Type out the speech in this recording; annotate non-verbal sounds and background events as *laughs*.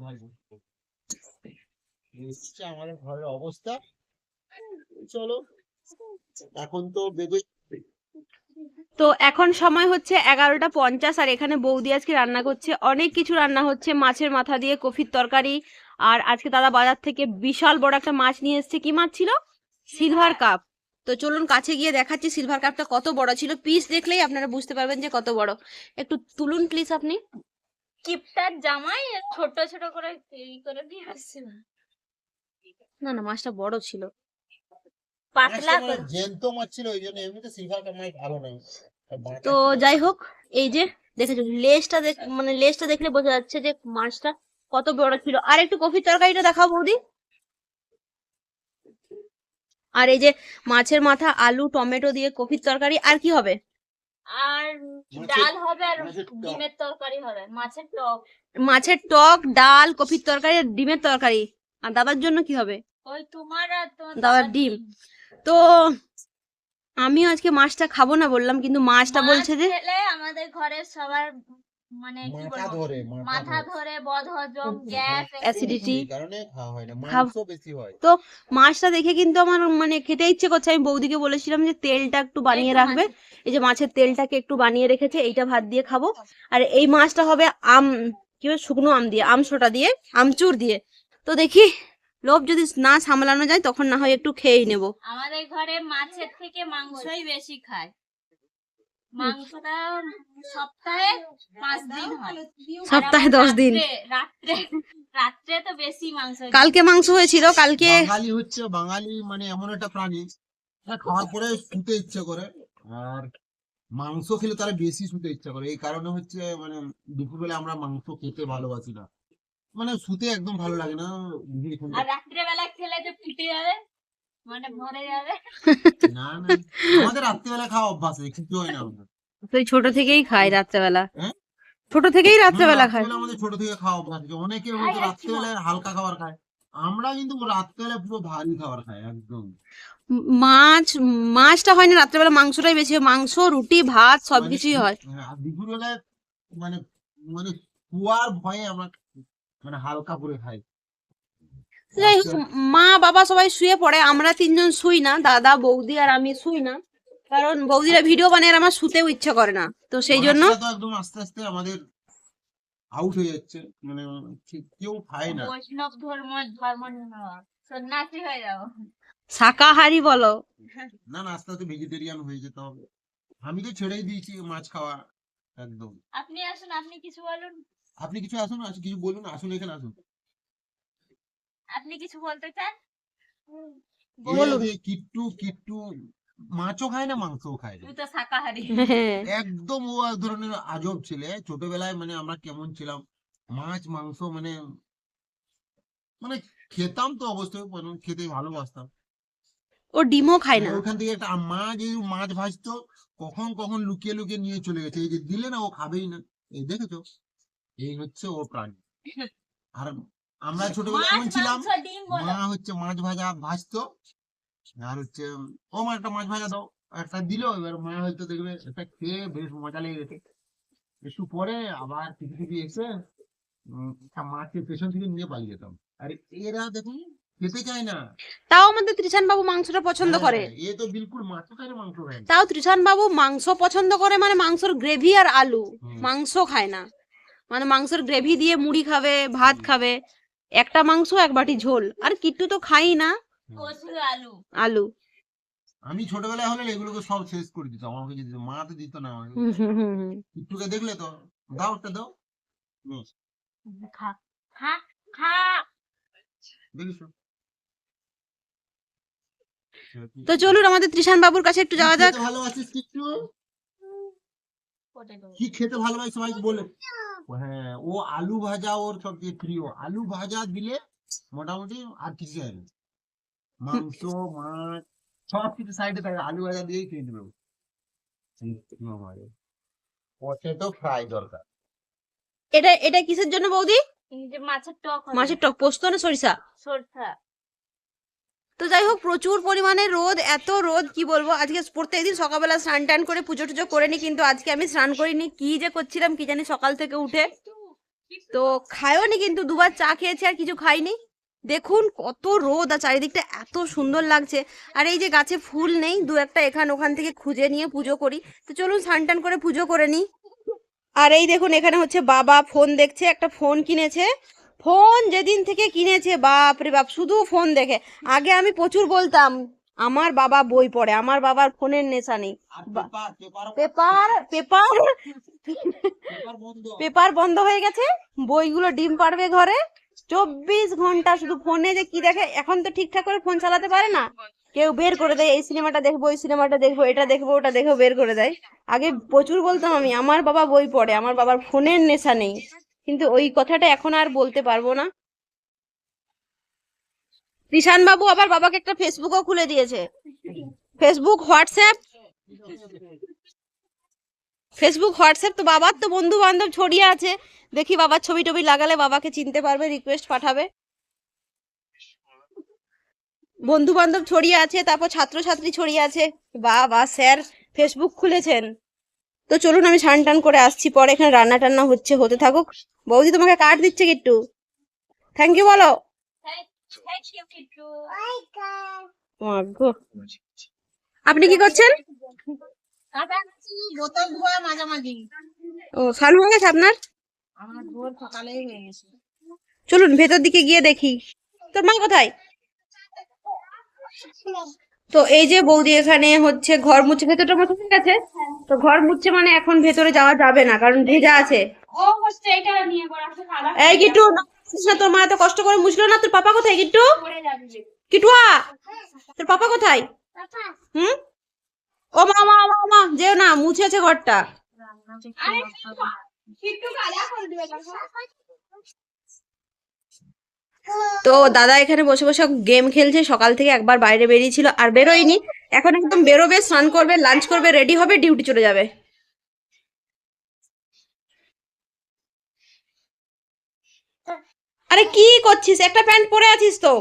ভাই এই হচ্ছে আমাদের ঘরের অবস্থা। চলো এখন তো তো এখন সময় হচ্ছে এগারোটা পঞ্চাশ আর এখানে বৌদি আজকে রান্না করছে। অনেক কিছু রান্না হচ্ছে মাছের মাথা দিয়ে কফির তরকারি। আর আজকে দাদা বাজার থেকে বিশাল বড় একটা মাছ নিয়ে এসেছে। কি মাছ ছিল? Silver cup. তো চলুন কাছে গিয়ে দেখাচ্ছি সিলভার কাপটা কত বড় ছিল। পিস দেখলেই আপনারা বুঝতে পারবেন যে কত বড়। একটু তুলুন প্লিজ আপনি। কিপটার জামাই ছোট ছোট করে ই করে দিয়ে আসছে না। না মাছটা বড় ছিল। পাতলা মানে করে মাছ ছিল ওই জন্য এমনিতে সিলভার কাপ মাছ ভালো নয় তো যাই হোক এই যে দেখেছ লেজটা দেখ মানে লেজটা দেখলে বোঝা যাচ্ছে যে মাছটা কত বড় ছিল। আর একটু কফির তরকারিটা দেখাও বৌদি। আর এই যে মাছের মাথা আলু টমেটো দিয়ে কফির তরকারি আর কি হবে? আর মাছের- ডাল হবে আর টক। ডিমের তরকারি হবে মাছের টক। মাছের টক ডাল কফির তরকারি আর ডিমের তরকারি। আর দাদার জন্য কি হবে? ওই তোমার আর দাদার ডিম। তো আমিও আজকে মাছটা খাব না বললাম কিন্তু মাছটা বলছে যে আমাদের ঘরের সবার মানে কি মাথা ধরে মাথা ধরে। বদহজম গ্যাস Acidity। কারণে খাওয়া হয় না মাংস বেশি হয়। মাছটা দেখে কিন্তু আমার মানে খেতে ইচ্ছে করছে। আমি বৌদিকে বলেছিলাম যে তেলটা একটু বানিয়ে রাখবে। এই যে মাছের তেলটাকে একটু বানিয়ে রেখেছে এইটা ভাত দিয়ে খাব। আর এই মাছটা হবে আম কি শুকনো আম দিয়ে আমসোটা দিয়ে আমচুর দিয়ে। তো দেখি লোভ যদি না সামলানো যায় তখন না হয় একটু খেয়েই নেব। আমাদের ঘরে মাছের থেকে মাংসই বেশি খায়। মাংসটা সপ্তাহে পাঁচ দিন হয়। সপ্তাহে দশ দিন। রাত্রে- রাত্রে তো বেশি মাংস কালকে মাংস হয়েছিল কালকে বাঙালি হচ্ছে বাঙালি মানে এমন একটা প্রাণী। খাওয়ার পরে শুতে ইচ্ছে করে। আর মাংস খেলে তারা বেশি শুতে ইচ্ছা করে। এই কারণে হচ্ছে মানে দুপুরবেলা আমরা মাংস খেতে ভালোবাসি না। মানে শুতে একদম ভালো লাগে না। আর রাত্রে বেলা খেলে যে ফুটে যাবে মানে মরে যাবে। না না। আমাদের রাত্রিবেলা খাওয়া অভ্যাস আছে কিছু হয় না তুই ছোট থেকেই খাই রাত্রেবেলা। হ্যাঁ? ছোট থেকেই রাত্রেবেলা খাই। আমাদের ছোট থেকে খাওয়া অভ্যাস আছে। অনেকে রাত্রিবেলা হালকা খাবার খায়। আমরা কিন্তু রাত্রিবেলা পুরো ভারী খাবার খাই একদম। মাছ মাছটা হয় না রাত্রেবেলা মাংসটাই বেশি হয়। মাংস রুটি ভাত সবকিছুই হয়। হ্যাঁ, আর দুপুরবেলায় মানে মানে কুয়ার ভয়ে আমরা মানে হালকা করে খাই। যাই হোক মা বাবা সবাই শুয়ে পড়ে আমরা তিনজন শুই না দাদা বৌদি আর আমি শুই না। কারণ বৌদিরা ভিডিও বানিয়ে আর আমার শুতেও ইচ্ছে করে না। তো সেই জন্য একদম আস্তে আস্তে আমাদের আউট হয়ে যাচ্ছে। মানে ঠিক কেউ খায় না। বৈষ্ণব ধর্ম ধর্ম সন্ন্যাসী হয়ে যাব শাকাহারি বলো। না না আস্তে আস্তে ভেজিটেরিয়ান হয়ে যেতে হবে। আমি তো ছেড়েই দিয়েছি মাছ খাওয়া একদম। আপনি আসুন আপনি কিছু বলুন। আপনি কিছু আসুন আসুন কিছু বলুন আসুন এখানে আসুন। আপনি কিছু বলতে চান? বলুন। কিট্টু কিট্টু মাছও খায় না মাংসও খায় না? তো শাকাহারি। *laughs* একদম ও এক ধরনের আজব ছেলে। ছোটবেলায় মানে আমরা কেমন ছিলাম মাছ মাংস মানে মানে খেতাম তো অবশ্যই মানে খেতে ভালোবাসতাম। ও ডিমও খায় না। ওখান থেকে একটা মা যে মাছ ভাজতো কখন কখন লুকিয়ে লুকিয়ে নিয়ে চলে গেছে। এই যে দিলে না ও খাবেই না। এই দেখেছ? এই হচ্ছে ও প্রাণী। আর আমরা ছোটবেলায় মাছ ছিলাম মা হচ্ছে মাছ ভাজা ভাজতো আর হচ্ছে ও মা একটা মাছ ভাজা দাও একটা দিলো এবার মা হয়তো দেখবে এটা খেয়ে বেশ মজা লেগে গেছে। একটু পরে আবার কিছু কিছু এসে একটা মাছের পেছন থেকে নিয়ে পালিয়ে যেতাম। আর এরা দেখুন খেতে চায় না। তাও আমাদের ত্রিশান বাবু মাংসটা পছন্দ করে। হ্যাঁ, এ তো বিলকুল মাছ খায় মাংস খায় তাও ত্রিশান বাবু মাংস পছন্দ করে মানে মাংসর গ্রেভি আর আলু মাংস খায় না। মানে মাংসের গ্রেভি দিয়ে মুড়ি খাবে ভাত খাবে। একটা মাংস এক বাটি ঝোল। আর কিট্টু তো খাই না। আলু। আলু। আমি ছোটবেলায় হলে এগুলোকে সব শেষ করে দিতাম। আমাকে যদি মা তো দিত না আমাকে। একটুকে দেখলে তো? দাও একটা দাও। খা খা খা। দেখিস তো? চলুন আমাদের ত্রিশান বাবুর কাছে একটু যাওয়া যাক। ভালোবাসিস কিট্টু। পটেটো কি খেতে ভালোবাসে সবাই বলে? হ্যাঁ ও আলু ভাজা ওর সবচেয়ে প্রিয়। আলু ভাজা দিলে মোটামুটি আর কিছু চাই না। মাংস মাছ সব কিছু সাইডে থাকে। আলু ভাজা দিয়েই খেয়ে নেবে পটেটো ফ্রাই দরকার। এটা এটা কিসের জন্য বৌদি? এই যে মাছের টক মাছের টক পোস্ত না সরিষা? সরষা। তো যাই হোক, প্রচুর পরিমাণে রোদ, এত রোদ, কি বলব? আজকে প্রত্যেকদিন সকালবেলা স্নান টান করে পুজো টুজো করে নি, কিন্তু আজকে আমি স্নান করিনি। কি যে করছিলাম, কি জানি সকাল থেকে উঠে। তো খায়ও নি, কিন্তু দুবার চা খেয়েছি আর কিছু খাইনি। দেখুন কত রোদ, আর চারিদিকটা এত সুন্দর লাগছে। আর এই যে গাছে ফুল নেই, দু একটা এখান ওখান থেকে খুঁজে নিয়ে পুজো করি। তো চলুন স্নান টান করে পুজো করে নিই আর এই দেখুন, এখানে হচ্ছে বাবা ফোন দেখছে, একটা ফোন কিনেছে। ফোন যেদিন থেকে কিনেছে বাপ রে বাপ শুধু ফোন দেখে। আগে আমি প্রচুর বলতাম আমার বাবা বই পড়ে আমার বাবার ফোনের নেশা নেই। পেপার পেপার পেপার বন্ধ। পেপার বন্ধ হয়ে গেছে বইগুলো ডিম পারবে ঘরে। চব্বিশ ঘণ্টা শুধু ফোনে যে কি দেখে এখন তো ঠিকঠাক করে ফোন চালাতে পারে না। কেউ বের করে দেয় এই সিনেমাটা দেখব ওই সিনেমাটা দেখব এটা দেখব ওটা দেখব বের করে দেয়। আগে প্রচুর বলতাম আমি আমার বাবা বই পড়ে আমার বাবার ফোনের নেশা নেই। কিন্তু ওই কথাটা এখন আর বলতে পারব না। রিশান বাবু আবার বাবাকে একটা ফেসবুকও খুলে দিয়েছে। ফেসবুক হোয়াটসঅ্যাপ ফেসবুক হোয়াটসঅ্যাপ তো বাবার তো বন্ধু বান্ধব ছড়িয়ে আছে। দেখি বাবার ছবি টবি লাগালে বাবাকে চিনতে পারবে রিকোয়েস্ট পাঠাবে। বন্ধু বান্ধব ছড়িয়ে আছে, তারপর ছাত্রছাত্রী ছড়িয়ে আছে। বা বা স্যার ফেসবুক খুলেছেন। তো চলুন আমি স্নান টান করে আসছি, পরে এখানে রান্না টান্না হচ্ছে, হতে থাকুক। বৌদি তোমাকে কার্ড দিচ্ছে কিট্টু। থ্যাংক ইউ বলো। আপনি কি করছেন? ও হয়ে গেছে আপনার? চলুন ভেতর দিকে গিয়ে দেখি। তোর মা কোথায়? তো এই যে বৌদি এখানে হচ্ছে ঘর মুছে ভেতরটা মুছে হয়ে গেছে তো ঘর মুছছে মানে এখন ভেতরে যাওয়া যাবে না কারণ ভেজা আছে। এই গিট্টু না, তোর মা এত কষ্ট করে মুছলো না তোর পাপা কোথায় যাবে কিটুয়া তোর পাপা কোথায়? হুম? ও মা মা মা মা যেও না মুছেছে ঘরটা আরে কিট্টু কাদা করে দিবে তো দাদা এখানে বসে বসে গেম খেলছে, সকাল থেকে একবার বাইরে বেরিয়েছিল আর বেরোয়নি। এখন একদম বেরোবে, স্নান করবে, লাঞ্চ করবে, রেডি হবে, ডিউটি চলে যাবে। আরে কি করছিস? একটা প্যান্ট পরে আছিস তো।